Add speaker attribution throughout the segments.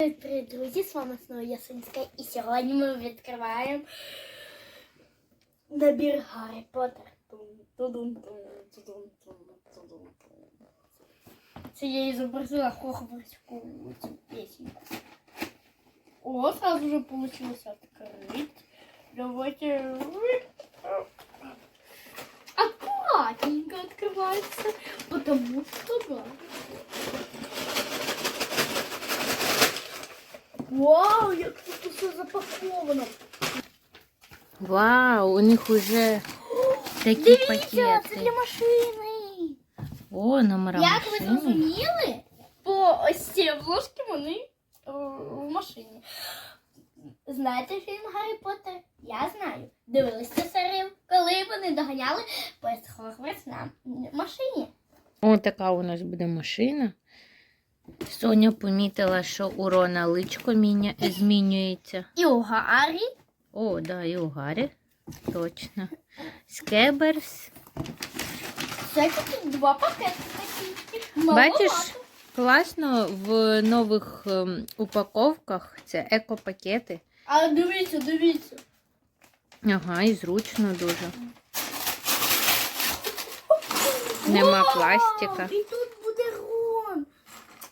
Speaker 1: Привіт, друзі! З вами знову Ясинська. І сьогодні ми відкриваємо набір Гаррі Поттер. Тудун-тун, тудун-тун, тудун-тун. Це я і зобразила хохварську цю пісеньку. О, сразу же получилось открыть. Давайте... Аккуратненько открывается, потому что да. Вау, як тут все запаковано.
Speaker 2: Вау, у них уже такі
Speaker 1: Дивіться, це для машини.
Speaker 2: О, номера
Speaker 1: Як ви
Speaker 2: машини.
Speaker 1: зрозуміли, по ось ці обложки вони е, в машині. Знаєте фільм Гаррі Поттер? Я знаю. Дивилися серію, коли вони доганяли Пес Хогвартс на машині.
Speaker 2: О, така у нас буде машина. Соня помітила, що у Рона личко міня... змінюється.
Speaker 1: І у Гаррі.
Speaker 2: О, да, і у Гаррі. Точно. Скеберс.
Speaker 1: Це такі два пакети такі.
Speaker 2: Бачиш, класно в нових ем, упаковках це екопакети.
Speaker 1: А дивіться, дивіться.
Speaker 2: Ага, і зручно дуже. Нема пластика.
Speaker 1: Рон.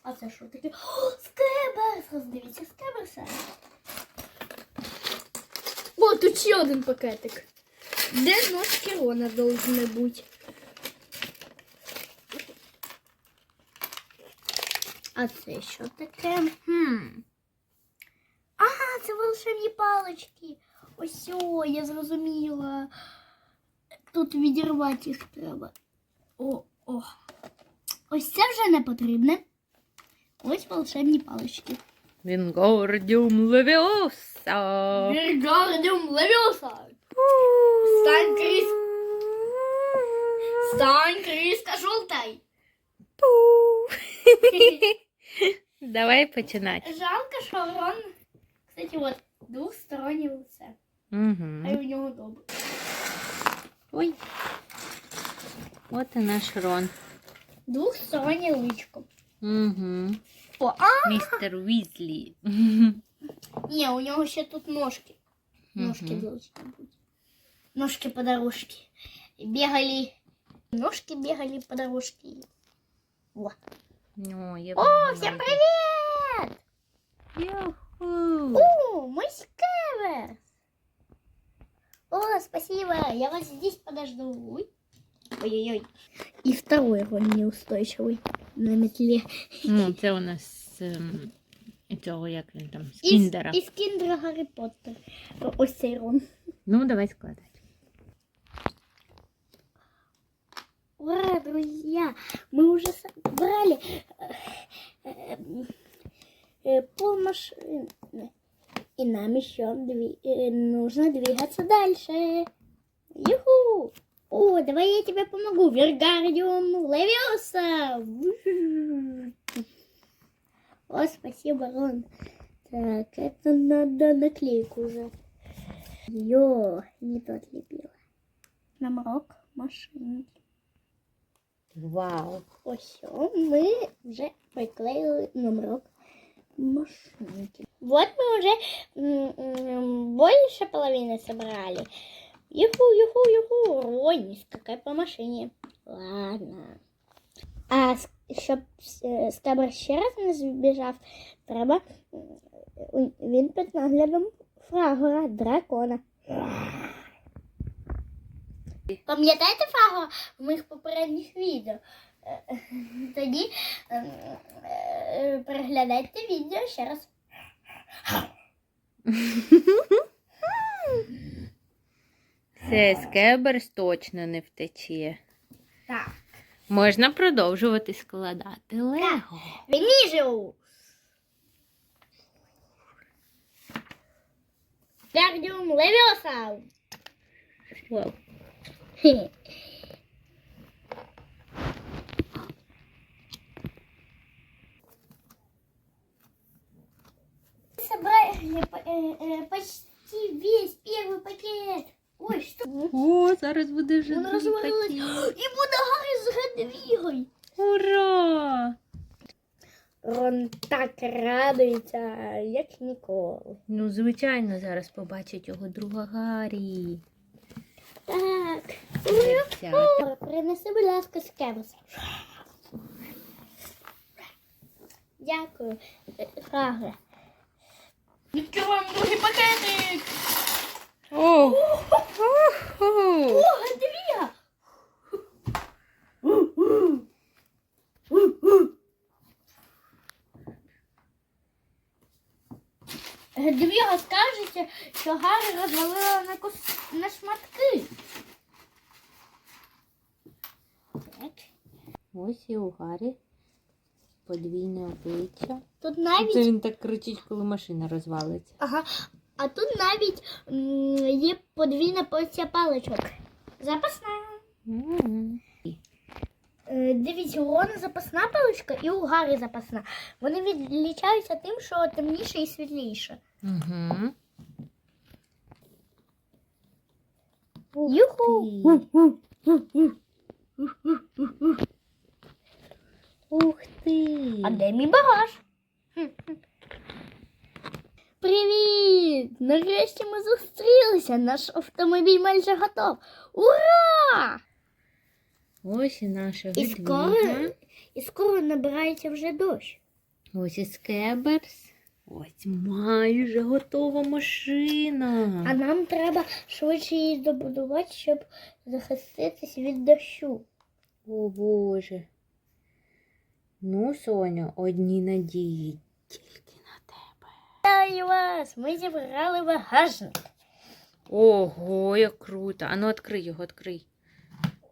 Speaker 1: А це що таке? О, скеберс! Роздивіться скеберса. О, тут ще один пакетик. Де ножки Рона должны бути? А це що таке? Хм. Ага, це волшебні палички. Ось, о, я зрозуміла. Тут відірвати їх треба. О, о. Ось це вже не потрібне. Ось волшебні палички.
Speaker 2: Вінгордіум левіоса.
Speaker 1: Віргардіум левіоса. Стань кріс. Стань кріска жовтай.
Speaker 2: Давай починати.
Speaker 1: Жалко, що Рон, кстати, от, двостороннє лице.
Speaker 2: Угу.
Speaker 1: Хай у нього добре.
Speaker 2: Ой. От і наш Рон.
Speaker 1: Двостороннє личко.
Speaker 2: Угу.
Speaker 1: О, а!
Speaker 2: Містер Візлі.
Speaker 1: Ні, у нього ще тут ножки. Ножки
Speaker 2: Мгм.
Speaker 1: должны быть. Ножки по дорожке. Бегали. Ножки бегали по дорожке. О,
Speaker 2: О, я
Speaker 1: О всем привет!
Speaker 2: Юху.
Speaker 1: О, мой скевер! О, спасибо, я вас здесь подожду. Ой. Ой-ой-ой. И второй он неустойчивый на метле.
Speaker 2: Ну, це у нас ем, цього, як він там, з
Speaker 1: Из,
Speaker 2: кіндера.
Speaker 1: из киндера Гарри Поттер. Ось цей Рон.
Speaker 2: Ну, давай складати.
Speaker 1: Ура, друзья! Мы уже собрали э, э, пол машины. И нам еще дви- э, нужно двигаться дальше. Юху! О, давай я тебе помогу. Вергардиум Левиоса! О, спасибо, Рон. Так, это надо наклейку уже. Йо, не то отлепила. Номерок машинки.
Speaker 2: Вау.
Speaker 1: Ось о, ми вже приклеїли номерок машинки. Вот мы уже больше половины собрали. Юху, юху, юху. Ой, скакай по машине. Ладно. А щоб е, скабр ще раз не збіжав, треба він під наглядом фрагора, дракона. Пам'ятаєте фрагора в моїх попередніх відео? Тоді е, переглядайте відео ще раз.
Speaker 2: Це скеберс точно не втече.
Speaker 1: Так.
Speaker 2: Можна продовжувати складати лего.
Speaker 1: Венижу! Гардиум Левиоса!
Speaker 2: Вау.
Speaker 1: Хе. Собрали по- э, э, почти весь первый
Speaker 2: зараз буде вже
Speaker 1: розвалилось.
Speaker 2: пакет.
Speaker 1: І буде Гаррі з Гедвігою.
Speaker 2: Ура!
Speaker 1: Рон так радується, як ніколи.
Speaker 2: Ну, звичайно, зараз побачить його друга Гаррі.
Speaker 1: Так. Принеси, будь ласка, скебус. Дякую. Рагре. Відкриваємо другий пакетик.
Speaker 2: О!
Speaker 1: О! Гадвіга скажеться, що Гарри розвалила на, кус... на шматки. Так.
Speaker 2: Ось і у Гаррі подвійне обличчя.
Speaker 1: Тут навіть...
Speaker 2: Це він так кричить, коли машина розвалиться.
Speaker 1: Ага. А тут навіть є подвійна порція паличок. Запасна. Е, Дивіться, у Рона запасна паличка і у Гаррі запасна. Вони відлічаються тим, що темніше і світліше.
Speaker 2: Угу.
Speaker 1: Юху!
Speaker 2: Ух ти!
Speaker 1: А де мій багаж? Привіт! Нарешті ми зустрілися. Наш автомобіль майже готов. Ура!
Speaker 2: Ось і наша
Speaker 1: І скоро, і скоро набирається вже дощ.
Speaker 2: Ось і скеберс. Ось майже готова машина.
Speaker 1: А нам треба швидше її добудувати, щоб захиститись від дощу.
Speaker 2: О Боже. Ну, Соня, одні надії тільки.
Speaker 1: Вітаю вас! Ми зібрали багажник.
Speaker 2: Ого, як круто. А ну відкрий його, відкрий.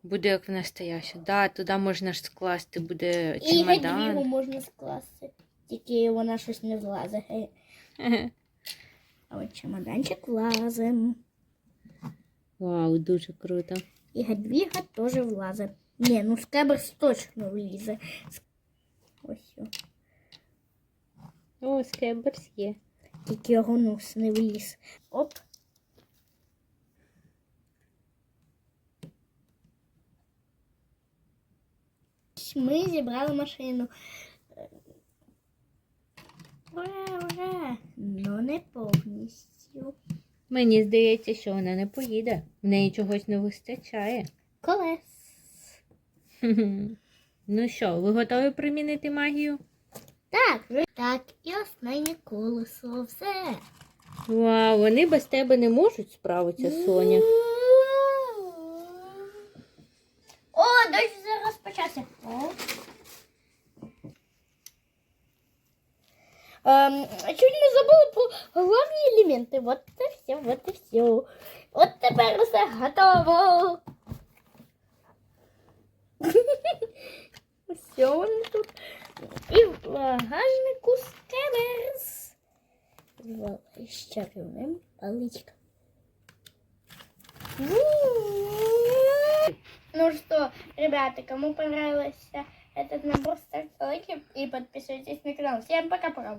Speaker 2: Буде як в настояще. Да, туди можна ж скласти, буде
Speaker 1: І гадвігу
Speaker 2: чемодан.
Speaker 1: можна скласти. Тільки вона щось не влазить. А от чемоданчик влазим.
Speaker 2: Вау, дуже круто.
Speaker 1: І гадвіга теж влазить. Ні, ну скеберс точно влізе. Ось. О,
Speaker 2: скеберс є.
Speaker 1: Тільки його нос не вліз. Оп. Ми зібрали машину. Ура, ура! Ну не повністю.
Speaker 2: Мені здається, що вона не поїде. В неї чогось не вистачає.
Speaker 1: Колес.
Speaker 2: Ну що, ви готові примінити магію?
Speaker 1: Так, так, і останнє колесо. Все.
Speaker 2: Вау, вони без тебе не можуть справитися, Соня.
Speaker 1: О, дощ зараз почався. О. Ем, чуть не забула про головні елементи. Вот це все, вот і все. От тепер все готово. Все воно тут. І в багажнику скеберс. З чарівним паличком. Ну что, ребята, кому понравился этот набор, ставьте лайки и подписывайтесь на канал. Всем пока-пока.